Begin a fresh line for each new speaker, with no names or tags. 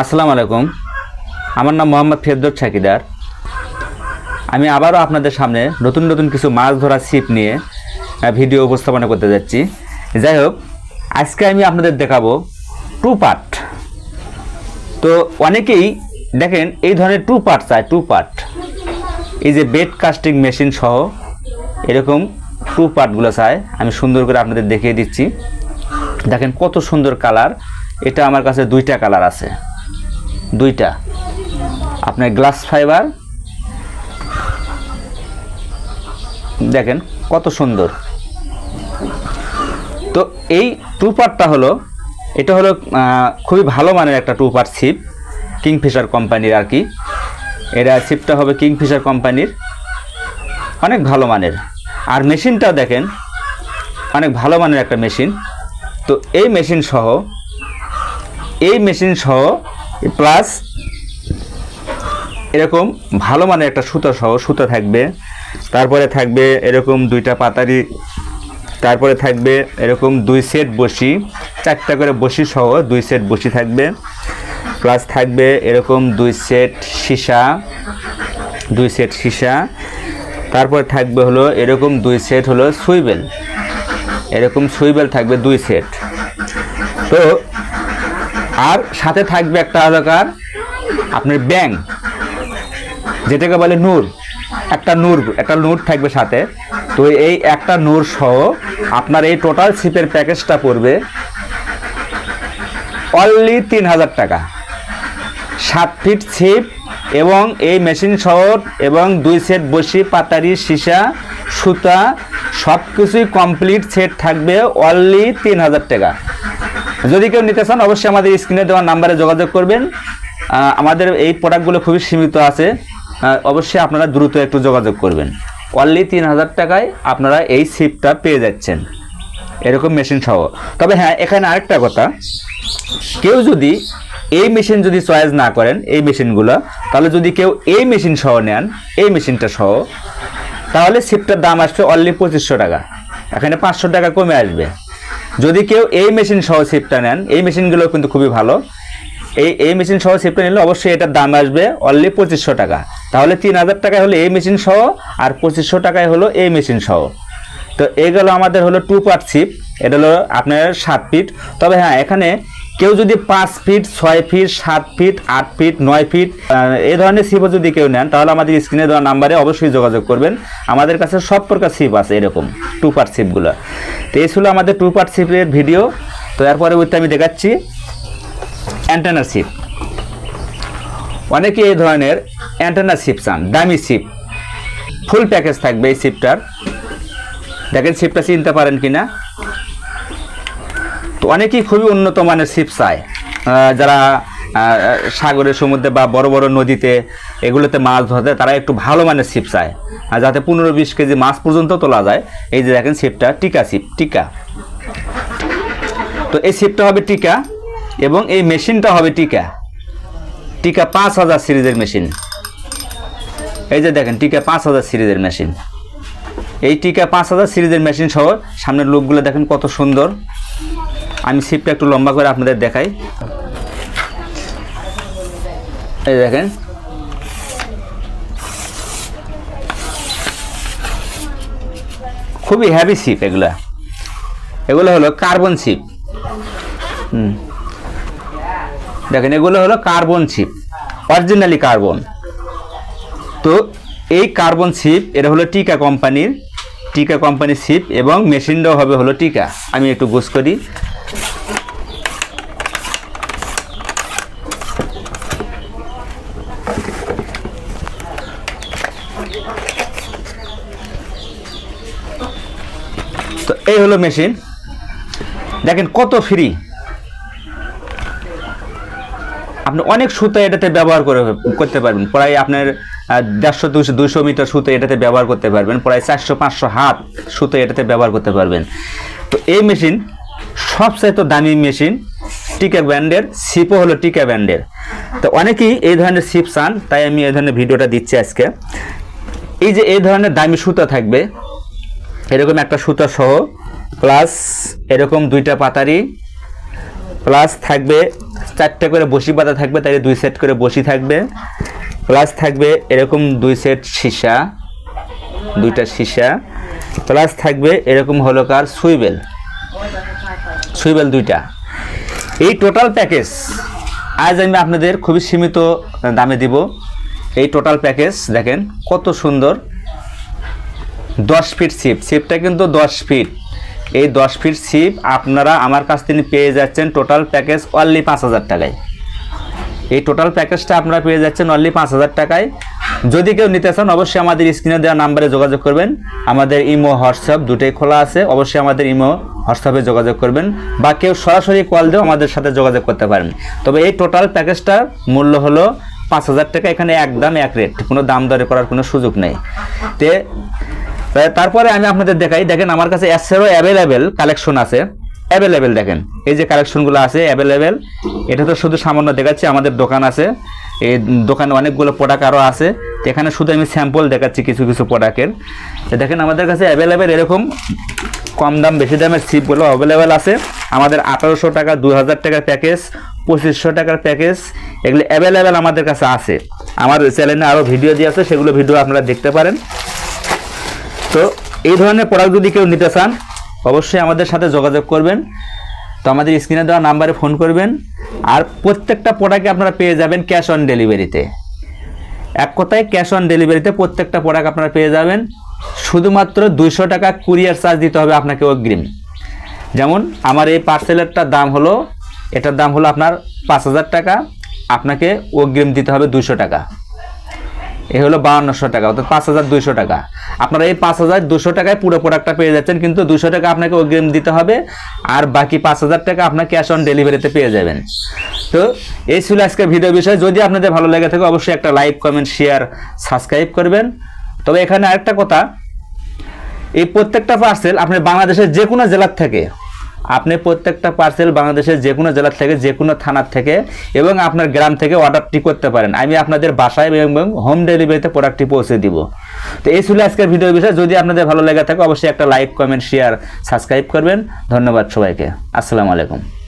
আসসালামু আলাইকুম। আমার নাম মোহাম্মদ ফেরদৌস ছাকিদার আমি আবারও আপনাদের সামনে নতুন নতুন কিছু মাছ ধরা ছিপ নিয়ে ভিডিও উপস্থাপনা করতে যাচ্ছি। যাই হোক, আজকে আমি আপনাদের দেখাবো টু পার্ট। তো অনেকেই দেখেন এই ধরনের টু পার্ট চায়, টু পার্ট। এই যে বেড কাস্টিং মেশিন সহ এরকম টু পার্টগুলো চায়। আমি সুন্দর করে আপনাদের দেখিয়ে দিচ্ছি। দেখেন কত সুন্দর কালার। এটা আমার কাছে দুইটা কালার আছে। দুইটা। আপনার গ্লাস ফাইবার দেখেন কত সুন্দর। তো এই টু পার্টটা হলো, এটা হলো খুবই ভালো মানের একটা টু পার্ট ছিপ, কিংফিশার কোম্পানির আর কি। এটা ছিপটা হবে কিংফিশার কোম্পানির। অনেক ভালো মানের। আর মেশিনটা দেখেন, অনেক ভালো মানের একটা মেশিন। তো এই মেশিন সহ, এই মেশিন সহ প্লাস এরকম ভালো মানের একটা সুতো সহ সুতো থাকবে। তারপরে থাকবে এরকম দুইটা পাতারি, তারপরে থাকবে এরকম দুই সেট বসি, চারটা করে বসি সহ দুই সেট বসি থাকবে। প্লাস থাকবে এরকম দুই সেট সীসা, দুই সেট সীসা। তারপর থাকবে হলো এরকম দুই সেট হলো সুইবেল। এরকম সুইবেল থাকবে দুই সেট। তো আর সাথে থাকবে একটা আলাকার আপনার ব্যাং যেটাকে বলে নূর। একটা নূর একটা নূর থাকবে সাথে। তো এই একটা নূর সহ আপনার এই টোটাল ছিপের প্যাকেজটা পড়বে অনলি তিন হাজার টাকা। সাত ফিট ছিপ এবং এই মেশিন সহ এবং দুই সেট বসি, পাতারি, সীসা, সুতা সব কিছুই কমপ্লিট সেট থাকবে অনলি তিন হাজার টাকা। যদি কেউ নিতে চান, অবশ্যই আমাদের স্ক্রিনে দেওয়া নাম্বারে যোগাযোগ করবেন। আমাদের এই প্রোডাক্টগুলো খুবই সীমিত আছে। অবশ্যই আপনারা দ্রুত একটু যোগাযোগ করবেন। অনলি তিন হাজার টাকায় আপনারা এই সিপটা পেয়ে যাচ্ছেন। এরকম মেশিন সহ। তবে হ্যাঁ এখানে আরেকটা কথা। কেউ যদি এই মেশিন যদি চয়েস না করেন, এই মেশিনগুলো তাহলে যদি কেউ এই মেশিন সহ নেন, এই মেশিনটা সহ, তাহলে সিপটার দাম আসবে অনলি পঁচিশশো টাকা। এখানে পাঁচশো টাকা কমে আসবে। যদি কেউ এই মেশিন সহ সিপটা নেন, এই মেশিনগুলো কিন্তু খুবই ভালো। এই এই মেশিন সহ সিপটা নিলে অবশ্যই এটার দাম আসবে অনলি পঁচিশশো টাকা। তাহলে তিন হাজার টাকায় হলো এই মেশিন সহ, আর পঁচিশশো টাকায় হলো এই মেশিন সহ। তো এগুলো আমাদের হলো টু পার্ট সিপ এটা হলো আপনার সাত ফিট তবে হ্যাঁ এখানে কেউ যদি পাঁচ ফিট ছয় ফিট সাত ফিট আট ফিট নয় ফিট এই ধরনের সিপও যদি কেউ নেন, তাহলে আমাদের স্ক্রিনে দেওয়া নাম্বারে অবশ্যই যোগাযোগ করবেন। আমাদের কাছে সব প্রকার সিপ আছে এরকম টু পার্ট সিপগুলো তো এই ছিল আমাদের টু পার্ট সিপের ভিডিও তো এরপরে ওইটা আমি দেখাচ্ছি অ্যান্টেনার সিপ অনেকে এই ধরনের অ্যান্টেনার সিপ চান, দামি সিপ ফুল প্যাকেজ থাকবে এই সিপটার দেখেন সিপটা চিনতে পারেন কিনা। তো অনেকেই খুবই উন্নত মানের সিপ চায়। যারা আহ, সাগরের সমুদ্রে বা বড় বড় নদীতে এগুলোতে মাছ ধরতে তারা একটু ভালো মানের সিপ চায়। আর যাতে পনেরো বিশ কেজি মাছ পর্যন্ত তোলা যায় এই যে দেখেন সিপটা টিকা সিপ টিকা। তো এই সিপটা হবে টিকা এবং এই মেশিনটা হবে টিকা। টিকা পাঁচ হাজার সিরিজের মেশিন। এই যে দেখেন টিকা পাঁচ হাজার সিরিজের মেশিন। এই টিকা পাঁচ হাজার সিরিজের মেশিন সহ সামনের লোকগুলো দেখেন কত সুন্দর। আমি সিপটা একটু লম্বা করে আপনাদের দেখাই। এই দেখেন। খুবই হ্যাভি সিপ এগুলা। এগুলো হলো কার্বন হুম। দেখেন, এগুলো হলো কার্বন সিপ অরিজিনালি কার্বন তো এই কার্বন সিপ এটা হলো টিকা কোম্পানির টিকা কোম্পানির সিপ এবং মেশিনটাও হবে হলো টিকা। আমি একটু গোস করি। এই হলো মেশিন। দেখেন কত ফ্রি আপনি অনেক সুতা এটাতে ব্যবহার করে করতে পারবেন। প্রায় আপনার দেড়শো দুশো দুশো মিটার সুতো এটাতে ব্যবহার করতে পারবেন। প্রায় চারশো, পাঁচশো হাত সুতো এটাতে ব্যবহার করতে পারবেন। তো এই মেশিন সবচাইতে দামি মেশিন টিকা ব্র্যান্ডের সিপও হলো টিকা ব্র্যান্ডের। তো অনেকেই এই ধরনের সিপ চান, তাই আমি এই ধরনের ভিডিওটা দিচ্ছি আজকে। এই যে এই ধরনের দামি সুতা থাকবে, এরকম একটা সুতা সহ প্লাস এরকম দুইটা পাতারি, প্লাস থাকবে চারটে করে বসি পাতা থাকবে তাই দুই সেট করে বসি থাকবে, প্লাস থাকবে এরকম দুই সেট সীসা, দুইটা সীসা, প্লাস থাকবে এরকম হলো কার সুইবেল সুইবেল দুইটা। এই টোটাল প্যাকেজ আজ আমি আপনাদের খুবই সীমিত দামে দিব। এই টোটাল প্যাকেজ দেখেন কত সুন্দর। দশ ফিট ছিপ ছিপটা কিন্তু দশ ফিট এই দশ ফিট ছিপ আপনারা আমার কাছ থেকে পেয়ে যাচ্ছেন টোটাল প্যাকেজ অনলি পাঁচ হাজার টাকায়। এই টোটাল প্যাকেজটা আপনারা পেয়ে যাচ্ছেন অনলি পাঁচ হাজার টাকায়। যদি কেউ নিতে চান, অবশ্যই আমাদের স্ক্রিনে দেওয়া নাম্বারে যোগাযোগ করবেন। আমাদের ইমো, হোয়াটসঅ্যাপ দুটোই খোলা আছে, অবশ্যই আমাদের ইমো, হোয়াটসঅ্যাপে যোগাযোগ করবেন বা কেউ সরাসরি কল দিয়েও আমাদের সাথে যোগাযোগ করতে পারেন। তবে এই টোটাল প্যাকেজটার মূল্য হলো পাঁচ হাজার টাকা, এখানে একদম এক রেট কোনো দাম দরে করার কোনো সুযোগ নেই। তে তা তারপরে আমি আপনাদের দেখাই, দেখেন আমার কাছে এসেরও অ্যাভেলেবেল কালেকশন আছে। অ্যাভেলেবেল দেখেন, এই যে কালেকশনগুলো আছে অ্যাভেলেবেল এটা তো শুধু সামান্য দেখাচ্ছি, আমাদের দোকান আছে। এই দোকানে অনেকগুলো প্রোডাক্ট আরও আছে এখানে শুধু আমি স্যাম্পল দেখাচ্ছি কিছু কিছু প্রোডাক্টের দেখেন আমাদের কাছে অ্যাভেলেবেল এরকম কম দাম, বেশি দামের সিপগুলো অ্যাভেলেবেল আছে। আমাদের আঠারোশো টাকা দু হাজার টাকার প্যাকেজ পঁচিশশো টাকার প্যাকেজ এগুলো অ্যাভেলেবেল আমাদের কাছে আছে। আমার চ্যানেলে আরও ভিডিও দিয়ে আছে, সেগুলো ভিডিও আপনারা দেখতে পারেন। তো এই ধরনের প্রোডাক্ট যদি কেউ নিতে চান, অবশ্যই আমাদের সাথে যোগাযোগ করবেন। তো আমাদের স্ক্রিনে দেওয়া নাম্বারে ফোন করবেন। আর প্রত্যেকটা প্রোডাক্টে আপনারা পেয়ে যাবেন ক্যাশ অন ডেলিভারিতে এক কথায় ক্যাশ অন ডেলিভারিতে প্রত্যেকটা প্রোডাক্ট আপনারা পেয়ে যাবেন। শুধুমাত্র দুইশো টাকা কুরিয়ার চার্জ দিতে হবে আপনাকে অগ্রিম। যেমন আমার এই পার্সেলেরটার দাম হলো, এটার দাম হলো আপনার পাঁচ হাজার টাকা। আপনাকে অগ্রিম দিতে হবে দুশো টাকা। এ হলো বাউন্নশো টাকা, অর্থাৎ পাঁচ হাজার দুইশো টাকা। আপনারা এই পাঁচ হাজার দুশো টাকায় পুরো প্রোডাক্টটা পেয়ে যাচ্ছেন, কিন্তু দুশো টাকা আপনাকে অগ্রিম দিতে হবে, আর বাকি পাঁচ হাজার টাকা আপনার ক্যাশ অন ডেলিভারিতে পেয়ে যাবেন। তো এই ছিল আজকের ভিডিও বিষয়। যদি আপনাদের ভালো লেগে থাকে, অবশ্যই একটা লাইক কমেন্ট শেয়ার সাবস্ক্রাইব করবেন। তবে এখানে আরেকটা কথা, এই প্রত্যেকটা পার্সেল আপনি বাংলাদেশের যে কোনো জেলার থেকে আপনি প্রত্যেকটা পার্সেল বাংলাদেশের যে কোনো জেলার থেকে যে কোনো থানার থেকে এবং আপনার গ্রাম থেকে অর্ডারটি করতে পারেন। আমি আপনাদের বাসায় এবং হোম ডেলিভারিতে প্রোডাক্টটি পৌঁছে দিব। তো এই ছিল আজকের ভিডিও বিষয়। যদি আপনাদের ভালো লেগে থাকে, অবশ্যই একটা লাইক কমেন্ট শেয়ার সাবস্ক্রাইব করবেন। ধন্যবাদ সবাইকে। আসসালামু আলাইকুম।